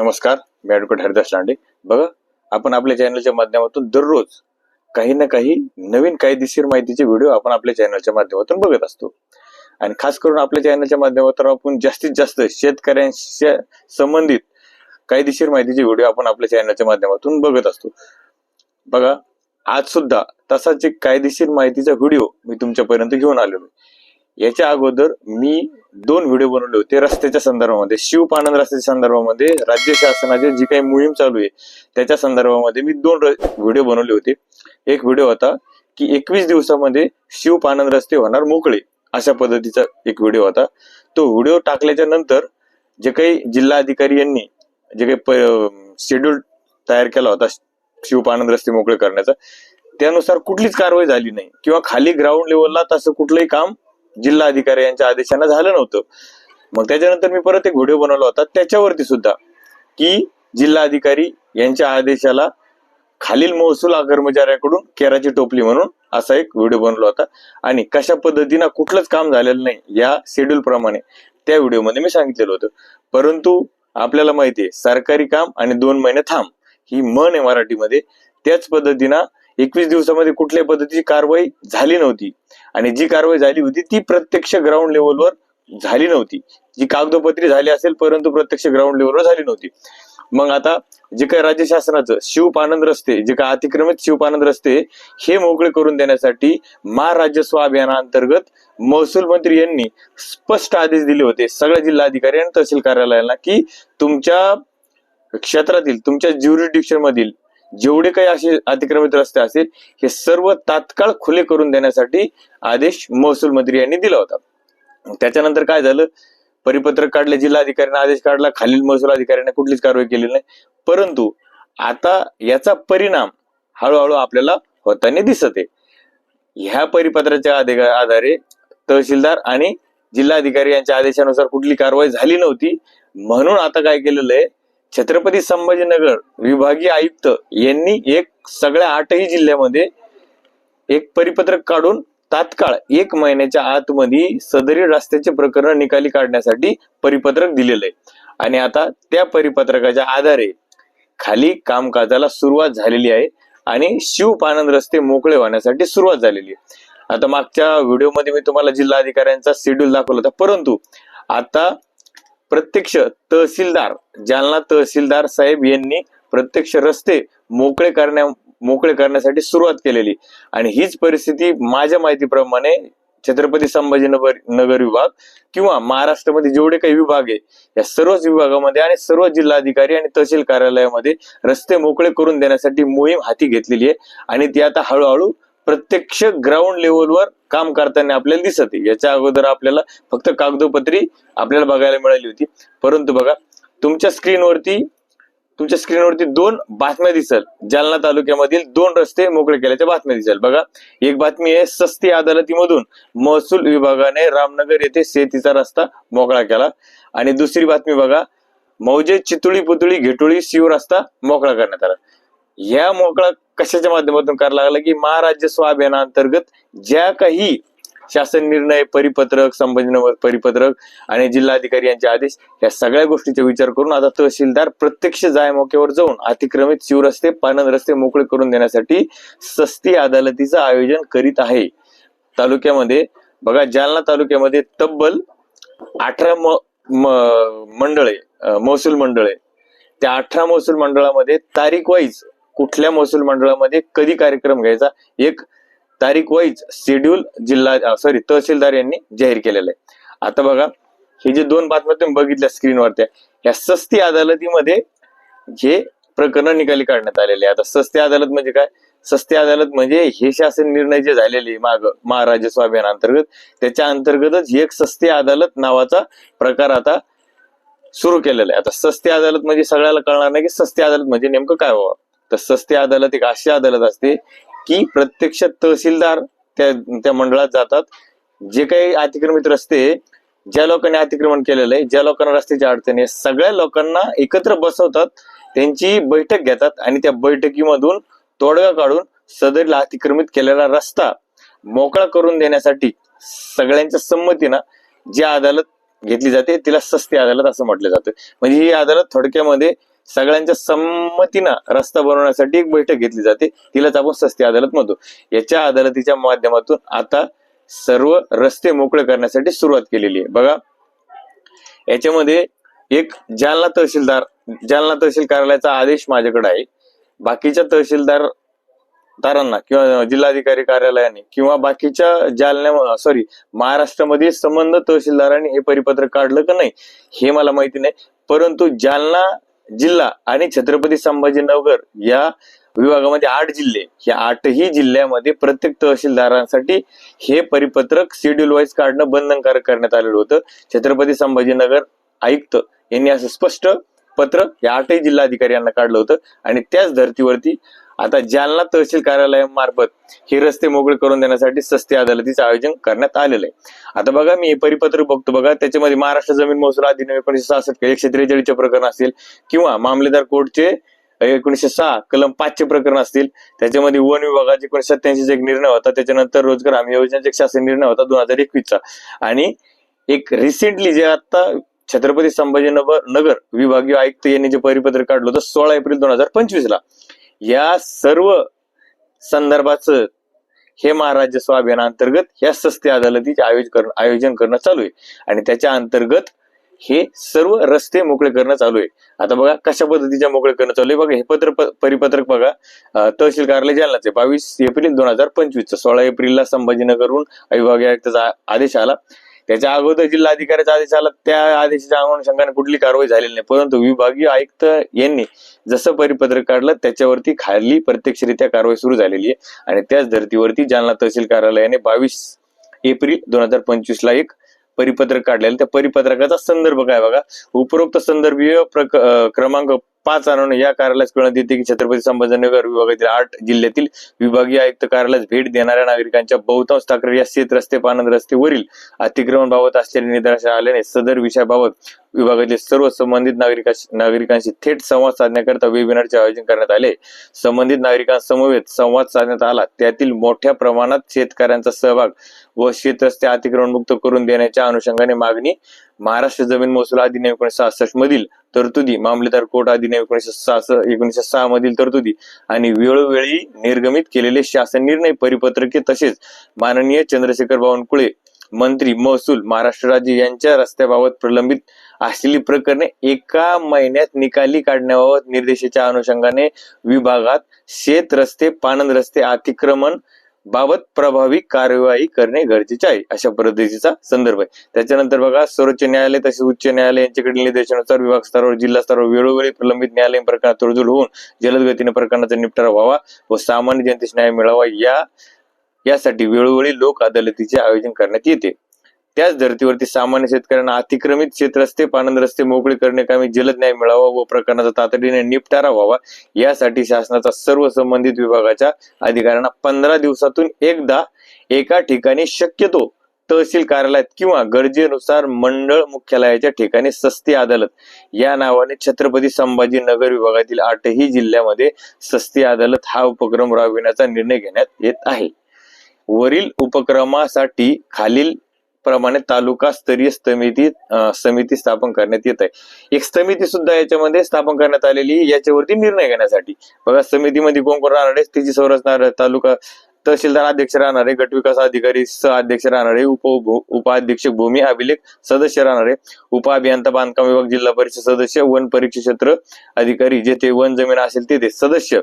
नमस्कार मी ॲडव्होकेट हरिदास लांडे. बघा आपण आपल्या चॅनलच्या माध्यमातून दररोज काही ना काही नवीन कायदेशीर माहितीचे व्हिडिओ आपण आपल्या चॅनलच्या माध्यमातून बघत असतो. आणि खास करून आपल्या चॅनलच्या माध्यमातून आपण जास्तीत जास्त शेतकऱ्यांच्या संबंधित कायदेशीर माहितीचे व्हिडिओ आपण आपल्या चॅनलच्या माध्यमातून बघत असतो. बघा आज सुद्धा तसाच एक कायदेशीर माहितीचा व्हिडिओ मी तुमच्यापर्यंत घेऊन आलेलो आहे. याच्या अगोदर मी दोन व्हिडिओ बनवले होते रस्त्याच्या संदर्भामध्ये. शिवपानंद रस्त्याच्या संदर्भामध्ये राज्य शासनाची जी काही मोहीम चालू आहे त्याच्या संदर्भामध्ये मी दोन व्हिडिओ बनवले होते. एक व्हिडिओ होता की एकवीस दिवसामध्ये शिवपानंद रस्ते होणार मोकळे अशा पद्धतीचा एक व्हिडिओ होता. तो व्हिडिओ टाकल्याच्या नंतर जे काही जिल्हा अधिकारी यांनी जे काही शेड्यूल तयार केला होता शिवपानंद रस्ते मोकळे करण्याचा त्यानुसार कुठलीच कारवाई झाली नाही. किंवा खाली ग्राउंड लेवलला तसं कुठलंही काम जिल्हा अधिकारी यांच्या आदेशानं झालं नव्हतं. मग त्याच्यानंतर मी परत एक व्हिडिओ बनवला होता. त्याच्यावरती सुद्धा की जिल्हा अधिकारी यांच्या आदेशाला खालील महसूल कर्मचाऱ्याकडून केराची टोपली म्हणून असा एक व्हिडिओ बनवला होता. आणि कशा पद्धतीनं कुठलंच काम झालेलं नाही या शेड्यूल प्रमाणे त्या व्हिडिओमध्ये मी सांगितलेलं होतं. परंतु आपल्याला माहिती आहे सरकारी काम आणि दोन महिने थांब. ही म्हण आहे मराठीमध्ये. त्याच पद्धतीनं एकवीस दिवसामध्ये कुठल्याही पद्धतीची कारवाई झाली नव्हती. आणि जी कारवाई झाली होती ती प्रत्यक्ष ग्राउंड लेवलवर झाली नव्हती. जी कागदोपत्री झाली असेल परंतु प्रत्यक्ष ग्राउंड लेवलवर झाली नव्हती. मग आता जे काही राज्य शासनाचं शिवपानंद रस्ते जे काही अतिक्रमित शिवपानंद रस्ते हे मोकळे करून देण्यासाठी महाराजस्व अभियानाअंतर्गत महसूल मंत्री यांनी स्पष्ट आदेश दिले होते सगळ्या जिल्हाधिकारी आणि तहसील कार्यालयाला की तुमच्या क्षेत्रातील तुमच्या ज्युरिडिक्शन मधील जेवढे काही असे अतिक्रमित रस्ते असतील हे सर्व तात्काळ खुले करून देण्यासाठी आदेश महसूल मंत्री यांनी दिला होता. त्याच्यानंतर काय झालं? परिपत्रक काढले जिल्हाधिकाऱ्यांना आदेश काढला खालील महसूल अधिकाऱ्यांना कुठलीच कारवाई केली नाही. परंतु आता याचा परिणाम हळूहळू आपल्याला होताना दिसत आहे ह्या परिपत्राच्या आधारे तहसीलदार आणि जिल्हाधिकारी यांच्या आदेशानुसार कुठली कारवाई झाली नव्हती. म्हणून आता काय केलेलं आहे? छत्रपती संभाजीनगर विभागीय आयुक्त यांनी एक सगळ्या आठही जिल्ह्यामध्ये एक परिपत्रक काढून तात्काळ एक महिन्याच्या आतमध्ये सदरी रस्त्याचे प्रकरण निकाली काढण्यासाठी परिपत्रक दिलेलं आहे. आणि आता त्या परिपत्रकाच्या आधारे खाली कामकाजाला सुरुवात झालेली आहे आणि शिवपानंद रस्ते मोकळे होण्यासाठी सुरुवात झालेली आहे. आता मागच्या व्हिडिओमध्ये मी तुम्हाला जिल्हाधिकाऱ्यांचा शेड्यूल दाखवला होता. परंतु आता प्रत्यक्ष तहसीलदार जालना तहसीलदार साहेब यांनी प्रत्यक्ष रस्ते मोकळे करण्या मोकळे करण्यासाठी सुरुवात केलेली. आणि हीच परिस्थिती माझ्या माहितीप्रमाणे छत्रपती संभाजीनगर नगर विभाग किंवा महाराष्ट्रामध्ये जेवढे काही विभाग आहे या सर्वच विभागामध्ये आणि सर्व जिल्हाधिकारी आणि तहसील कार्यालयामध्ये रस्ते मोकळे करून देण्यासाठी मोहीम हाती घेतलेली आहे. आणि ती आता हळूहळू प्रत्यक्ष ग्राउंड लेवलवर काम करताना आपल्याला दिसत आहे. याच्या अगोदर आपल्याला फक्त कागदोपत्री आपल्याला बघायला मिळाली होती. परंतु बघा तुमच्या स्क्रीनवरती तुमच्या स्क्रीनवरती दोन बातम्या दिसल. जालना तालुक्यामधील दोन रस्ते मोकळे केल्याच्या बातम्या दिसल. बघा एक बातमी आहे सस्ती अदालतीमधून महसूल विभागाने रामनगर येथे शेतीचा रस्ता मोकळा केला. आणि दुसरी बातमी बघा मौजे चितुळी पुतळी घेटुळी शिव रस्ता मोकळा करण्यात आला. या मोकळा कशाच्या माध्यमातून करायला लागला की महाराज्यस्व अभियानाअंतर्गत ज्या काही शासन निर्णय परिपत्रक संबंधित परिपत्रक आणि जिल्हाधिकारी यांचे आदेश या सगळ्या गोष्टीचा विचार करून आता तहसीलदार प्रत्यक्ष जाय मोक्यावर जाऊन अतिक्रमित शिवरस्ते पानंद रस्ते मोकळे करून देण्यासाठी सस्ती अदालतीचं आयोजन करीत आहे. तालुक्यामध्ये बघा जालना तालुक्यामध्ये तब्बल अठरा म- मंडळे महसूल मंडळे त्या अठरा महसूल मंडळामध्ये तारीख वाईज कुठल्या महसूल मंडळामध्ये कधी कार्यक्रम घ्यायचा? एक तारीख वाईज शेड्यूल जिल्हा सॉरी तहसीलदार यांनी जाहीर केलेलं आहे. आता बघा हे जे दोन बातम्या तुम्ही बघितल्या स्क्रीनवरती या सस्ती अदालतीमध्ये हे प्रकरण निकाली काढण्यात आलेले आता सस्ती अदालत म्हणजे काय? सस्ती अदालत म्हणजे हे शासन निर्णय जे झालेले माग महाराजस्व अभियानांतर्गत त्याच्या अंतर्गतच ही एक सस्ती अदालत नावाचा प्रकार आता सुरू केलेला आहे. आता सस्ती अदालत म्हणजे सगळ्याला कळणार नाही की सस्ती अदालत म्हणजे नेमकं काय व्हावं. तर सस्ती अदालत एक अशी अदालत असते की प्रत्यक्ष तहसीलदार त्या त्या मंडळात जातात. जे काही अतिक्रमित रस्ते ज्या लोकांनी अतिक्रमण केलेलं आहे ज्या लोकांना रस्त्याच्या अडचणी आहे सगळ्या लोकांना एकत्र बसवतात त्यांची बैठक घेतात आणि त्या बैठकीमधून तोडगा काढून सदरीला अतिक्रमित केलेला रस्ता मोकळा करून देण्यासाठी सगळ्यांच्या संमतीनं जी अदालत घेतली जाते तिला सस्ती अदालत असं म्हटलं जातं. म्हणजे ही अदालत थोडक्यामध्ये सगळ्यांच्या संमतीनं रस्ता बनवण्यासाठी एक बैठक घेतली जाते. तिलाच आपण सस्ती अदालत म्हणतो. याच्या अदालतीच्या माध्यमातून आता सर्व रस्ते मोकळे करण्यासाठी सुरुवात केलेली आहे. बघा याच्यामध्ये एक जालना तहसीलदार जालना तहसील कार्यालयाचा आदेश माझ्याकडे आहे. बाकीच्या तहसीलदार दारांना किंवा जिल्हाधिकारी कार्यालयाने किंवा बाकीच्या जालन्या सॉरी महाराष्ट्रामध्ये संबंध तहसीलदारांनी हे परिपत्र काढलं का नाही हे मला माहिती नाही. परंतु जालना जिल्हा आणि छत्रपती संभाजीनगर या विभागामध्ये आठ जिल्हे. या आठही जिल्ह्यामध्ये प्रत्येक तहसीलदारांसाठी हे परिपत्रक शेड्यूल वाईज काढणं बंधनकारक करण्यात आलेलं होतं. छत्रपती संभाजीनगर आयुक्त यांनी असं स्पष्ट पत्र या आठही जिल्हाधिकारी यांना काढलं होतं. आणि त्याच धर्तीवरती आता जालना तहसील कार्यालयामार्फत हे रस्ते मोकळे करून देण्यासाठी सस्ती अदालतीचं आयोजन करण्यात आलेलं आहे. आता बघा मी परिपत्रक परिपत्र बघतो बघा त्याच्यामध्ये महाराष्ट्र जमीन महसूल अधिनियम एकोणीशे सहासष्ट एकशे त्रेचाळीसचे प्रकरण असेल किंवा मामलेदार कोर्टचे एकोणीशे सहा कलम पाचचे प्रकरण असतील. त्याच्यामध्ये वन विभागाचे एकोणीशे सत्याऐंशीचा एक निर्णय होता. त्याच्यानंतर रोजगार हमी योजनेचा एक शासन निर्णय होता दोन हजार एकवीसचा. आणि एक रिसेंटली जे आता छत्रपती संभाजीनगर नगर विभागीय आयुक्त यांनी जे परिपत्र काढलं होतं सोळा एप्रिल दोन हजार पंचवीस ला या सर्व संदर्भाचं हे महाराज्य स्वाभियानांतर्गत या सस्ते अदालतीचे आयोजन करणं आयोजन करणं चालू आहे. आणि त्याच्या अंतर्गत हे सर्व रस्ते मोकळे करणं चालू आहे. आता बघा कशा पद्धतीच्या मोकळे करणं चालू आहे? बघा हे पत्र परिपत्रक बघा. तहसील कार्यालय जालनाचे बावीस एप्रिल दोन हजार पंचवीसचं सोळा एप्रिलला संभाजीनगरहून विभागीय आयुक्ताचा आदेश आला. त्याच्या अगोदर जिल्हाधिकाऱ्याचा आदेश आला त्या आदेशाच्या अनुषंगाने कुठली कारवाई झालेली नाही. परंतु विभागीय आयुक्त यांनी जसं परिपत्रक काढलं त्याच्यावरती खाली प्रत्यक्षरित्या कारवाई सुरू झालेली आहे. आणि त्याच धर्तीवरती जालना तहसील कार्यालयाने बावीस एप्रिल दोन हजार पंचवीस ला एक परिपत्रक काढलेलं. त्या परिपत्रकाचा संदर्भ काय बघा? उपरोक्त संदर्भीय प्रक- क्रमांक पाच आणून या कार्यालयास कळण येते की छत्रपती संभाजीनगर विभागातील आठ जिल्ह्यातील विभागीय आयुक्त कार्यालयास भेट देणाऱ्या नागरिकांच्या बहुतांश तक्रारी या शेत रस्ते पानंद रस्तेवरील अतिक्रमण बाबत असलेले निदर्शन आल्याने सदर विषयाबाबत विभागातील सर्व संबंधित नागरिका नागरिकांशी थेट संवाद साधण्याकरता वेबिनारचे आयोजन करण्यात आले. संबंधित नागरिकांसमवेत संवाद साधण्यात आला. त्यातील मोठ्या प्रमाणात शेतकऱ्यांचा सहभाग व शेत रस्ते अतिक्रमण मुक्त करून देण्याच्या अनुषंगाने मागणी महाराष्ट्र जमीन महसूल अधिनियम एकोणीशे सहासष्ट मधील तरतुदी मामलेदार कोर्ट अधिनियम एकोणीशे सहासष्ट एकोणीशे सहा मधील तरतुदी आणि वेळोवेळी निर्गमित केलेले शासन निर्णय परिपत्रके तसेच माननीय चंद्रशेखर बावनकुळे मंत्री महसूल महाराष्ट्र राज्य यांच्या रस्त्याबाबत प्रलंबित असलेली प्रकरणे एका महिन्यात निकाली काढण्याबाबत निर्देशाच्या अनुषंगाने विभागात शेत रस्ते पानंद रस्ते अतिक्रमण बाबत प्रभावी कार्यवाही करणे गरजेचे आहे अशा पद्धतीचा संदर्भ आहे. त्याच्यानंतर बघा सर्वोच्च न्यायालय तसेच उच्च न्यायालय यांच्याकडील निर्देशानुसार विभाग स्तरावर जिल्हा स्तरावर वेळोवेळी प्रलंबित न्यायालयीन प्रकरणात तडजोड होऊन जलद गतीने प्रकरणाचा निपटारा व्हावा व सामान्य जनतेस न्याय मिळावा या यासाठी वेळोवेळी लोक अदालतीचे आयोजन करण्यात येते. त्याच धर्तीवरती सामान्य शेतकऱ्यांना अतिक्रमित शेतरस्ते पाणंद पानंद रस्ते मोकळे करणे कामी जलद न्याय मिळावा व प्रकरणाचा तातडीने निपटारा व्हावा यासाठी शासनाचा सर्व संबंधित विभागाच्या अधिकाऱ्यांना पंधरा दिवसातून एकदा एका ठिकाणी शक्यतो तहसील कार्यालयात किंवा गरजेनुसार मंडळ मुख्यालयाच्या ठिकाणी सस्ती अदालत. या नावाने छत्रपती संभाजी नगर विभागातील आठही जिल्ह्यामध्ये सस्ती अदालत हा उपक्रम राबविण्याचा निर्णय घेण्यात येत आहे. वरील उपक्रमासाठी खालील प्रमाणे तालुका स्तरीय समिती समिती स्थापन करण्यात येत आहे. एक समिती सुद्धा याच्यामध्ये स्थापन करण्यात आलेली याच्यावरती निर्णय घेण्यासाठी. बघा समितीमध्ये कोण कोण राहणार आहे? तिची संरचना तालुका तहसीलदार अध्यक्ष राहणार आहे गटविकास अधिकारी सह अध्यक्ष राहणार आहे उप उपाध्यक्ष भूमी अभिलेख सदस्य राहणार आहे. उपअभियंता बांधकाम विभाग जिल्हा परिषद सदस्य वन परीक्षा क्षेत्र अधिकारी जेथे वन जमीन असेल तेथे सदस्य.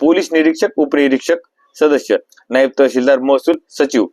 पोलीस निरीक्षक उपनिरीक्षक सदस्य. नायब तहसीलदार महसूल सचिव.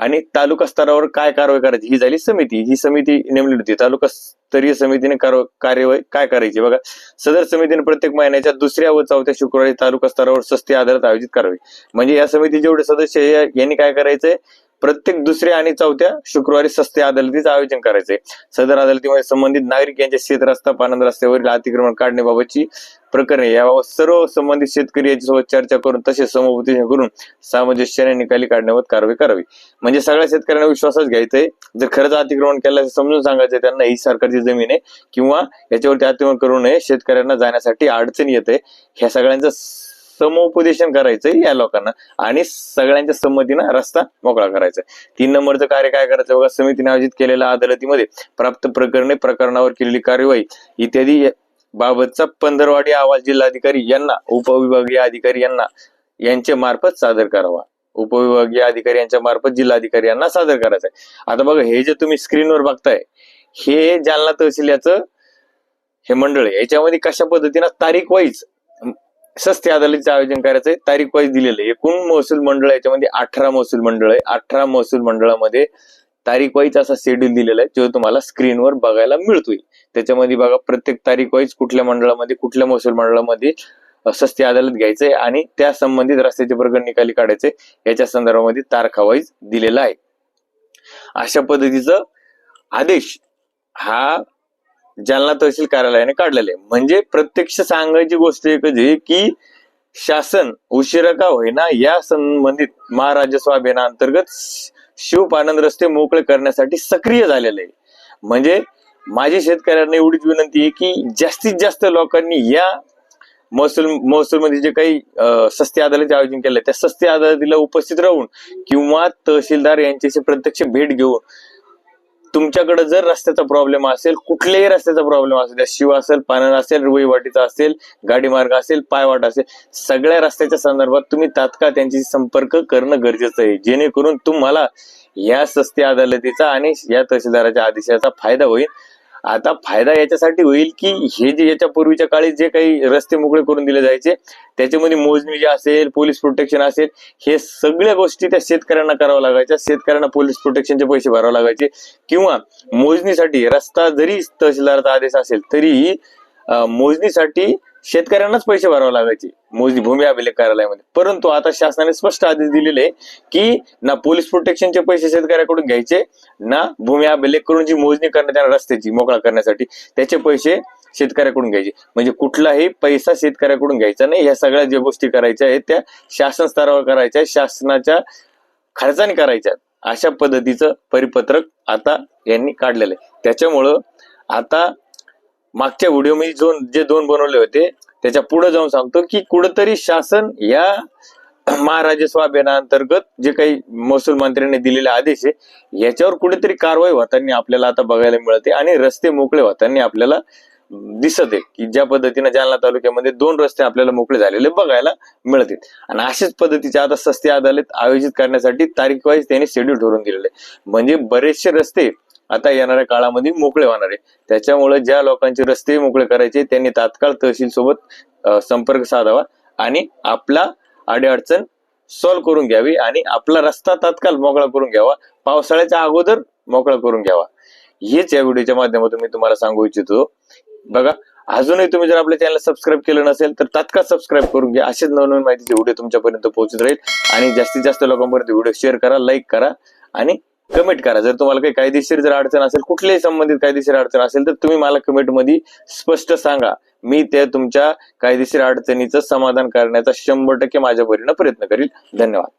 आणि तालुका स्तरावर काय कारवाई करायची? ही झाली समिती. ही समिती नेमली होती. तालुका स्तरीय समितीने कार्यवाही काय करायची? बघा सदर समितीने प्रत्येक महिन्याच्या दुसऱ्या व चौथ्या शुक्रवारी तालुका स्तरावर सस्ती आधारात आयोजित करावी म्हणजे या समिती जेवढे सदस्य यांनी काय करायचंय? प्रत्येक दुसऱ्या आणि चौथ्या शुक्रवारी सस्ते अदालतीचं आयोजन करायचंय. सदर अदालतीमध्ये संबंधित नागरिक यांच्या शेत रस्ता पानंद रस्त्यावरील अतिक्रमण काढण्याबाबतची प्रकरणे याबाबत सर्व संबंधित शेतकरी यांच्यासोबत चर्चा करून तसेच समुपदेशन करून सामंजस्याने निकाली काढण्याबाबत कारवाई करावी. म्हणजे सगळ्या शेतकऱ्यांना विश्वासच घ्यायचंय. जर खरंच अतिक्रमण केलं समजून सांगायचं त्यांना ही सरकारची जमीन आहे किंवा याच्यावरती अतिक्रमण करू नये शेतकऱ्यांना जाण्यासाठी अडचण येते. ह्या सगळ्यांचं समुपदेशन करायचंय या लोकांना आणि सगळ्यांच्या संमतीनं रस्ता मोकळा करायचा. तीन नंबरचं कार्य काय करायचं बघा? समितीने आयोजित केलेल्या अदालतीमध्ये प्राप्त प्रकरणे प्रकरणावर केलेली कार्यवाही इत्यादी बाबतचा पंधरवाडी अहवाल जिल्हाधिकारी यांना उपविभागीय अधिकारी यांना यांच्या मार्फत सादर करावा. उपविभागीय अधिकारी यांच्या मार्फत जिल्हाधिकारी यांना सादर करायचा आहे. आता बघा हे जे तुम्ही स्क्रीनवर बघताय हे जालना तहसील याचं हे मंडळ आहे. याच्यामध्ये कशा पद्धतीनं तारीख वाईज सस्ते अदालतीचं आयोजन करायचं तारीख वाईज दिलेलं आहे. एकूण महसूल मंडळ याच्यामध्ये अठरा महसूल मंडळ आहे. अठरा महसूल मंडळामध्ये तारीख वाईज असा शेड्यूल दिलेला आहे जो तुम्हाला स्क्रीनवर बघायला मिळतोय. त्याच्यामध्ये बघा प्रत्येक तारीख वाईज कुठल्या मंडळामध्ये कुठल्या महसूल मंडळामध्ये सस्ती अदालत घ्यायचंय आणि त्या संबंधित रस्त्याचे प्रकरण निकाली काढायचे. याच्या संदर्भामध्ये तारखा वाईज दिलेला आहे. अशा पद्धतीचं आदेश हा जालना तहसील कार्यालयाने काढलेलं. आहे म्हणजे प्रत्यक्ष सांगायची गोष्ट एकच आहे की शासन उशिरा का होईना या संबंधित महाराजस्व अभियानाअंतर्गत शिवपानंद रस्ते मोकळे करण्यासाठी सक्रिय झालेले आहे. म्हणजे माझी शेतकऱ्यांना एवढीच विनंती आहे की जास्तीत जास्त लोकांनी या महसूल महसूलमध्ये जे काही सस्ती अदालतीचे आयोजन केलंय त्या सस्ती अदालतीला उपस्थित राहून किंवा तहसीलदार यांच्याशी प्रत्यक्ष भेट घेऊन तुमच्याकडे जर रस्त्याचा प्रॉब्लेम असेल कुठल्याही रस्त्याचा प्रॉब्लेम असेल शिव असेल पानन असेल रुईवाटीचा असेल गाडी मार्ग असेल पायवाट असेल सगळ्या रस्त्याच्या संदर्भात तुम्ही तात्काळ त्यांची संपर्क करणं गरजेचं आहे. जेणेकरून तुम्हाला या सस्ती अदालतीचा आणि या तहसीलदाराच्या आदेशाचा फायदा होईल. आता फायदा याच्यासाठी होईल की हे जे याच्या पूर्वीच्या काळी जे काही रस्ते मोकळे करून दिले जायचे त्याच्यामध्ये मोजणी जे असेल पोलीस प्रोटेक्शन असेल हे सगळ्या गोष्टी त्या शेतकऱ्यांना कराव्या लागायच्या. शेतकऱ्यांना पोलीस प्रोटेक्शनचे पैसे भरावे लागायचे. किंवा मोजणीसाठी रस्ता जरी तहसीलदाराचा आदेश असेल तरीही मोजणीसाठी शेतकऱ्यांनाच पैसे भरावे लागायचे. मोजणी भूमी अभिलेख कार्यालयामध्ये. परंतु आता शासनाने स्पष्ट आदेश दिलेले आहे की ना पोलीस प्रोटेक्शनचे पैसे शेतकऱ्याकडून घ्यायचे ना भूमी अभिलेख करून जी मोजणी करण्यात येणार रस्त्याची मोकळा करण्यासाठी त्याचे पैसे शेतकऱ्याकडून घ्यायचे. म्हणजे कुठलाही पैसा शेतकऱ्याकडून घ्यायचा नाही. ह्या सगळ्या ज्या गोष्टी करायच्या आहेत त्या शासन स्तरावर करायच्या शासनाच्या खर्चाने करायच्या अशा पद्धतीचं परिपत्रक आता यांनी काढलेलं आहे. त्याच्यामुळं आता मागच्या व्हिडिओमध्ये जो जे दोन बनवले होते त्याच्या पुढे जाऊन सांगतो की कुठंतरी शासन या महाराजस्व अभियानाअंतर्गत जे काही महसूल मंत्र्यांनी दिलेले आदेश आहे याच्यावर कुठेतरी कारवाई होताना आपल्याला आता बघायला मिळते आणि रस्ते मोकळे होताना आपल्याला दिसत आहे की ज्या पद्धतीने जालना तालुक्यामध्ये दोन रस्ते आपल्याला मोकळे झालेले बघायला मिळतील आणि अशाच पद्धतीचे आता सस्ते अदालत आयोजित करण्यासाठी तारीख वाईज त्यांनी शेड्यूल ठरवून दिलेले म्हणजे बरेचसे रस्ते आता येणाऱ्या काळामध्ये मोकळे होणार आहे. त्याच्यामुळे ज्या लोकांचे रस्ते मोकळे करायचे त्यांनी तात्काळ तहसील सोबत संपर्क साधावा आणि आपला अडीअडचण सॉल्व्ह करून घ्यावी आणि आपला रस्ता तात्काळ मोकळा करून घ्यावा. पावसाळ्याच्या अगोदर मोकळा करून घ्यावा. हेच या व्हिडिओच्या माध्यमातून मी तुम्हाला सांगू इच्छितो. बघा अजूनही तुम्ही जर आपल्या चॅनल सबस्क्राईब केलं नसेल तर तात्काळ सबस्क्राईब करून घ्या. असेच नवनवीन माहितीचे व्हिडिओ तुमच्यापर्यंत पोहोचत राहील. आणि जास्तीत जास्त लोकांपर्यंत व्हिडिओ शेअर करा लाईक करा आणि कमेंट करा. जर तुम्हाला काही कायदेशीर जर अडचण असेल कुठल्याही संबंधित कायदेशीर अडचण असेल तर तुम्ही मला कमेंटमध्ये स्पष्ट सांगा. मी त्या तुमच्या कायदेशीर अडचणीचं समाधान करण्याचा शंभर टक्के माझ्या परीनं प्रयत्न करील. धन्यवाद.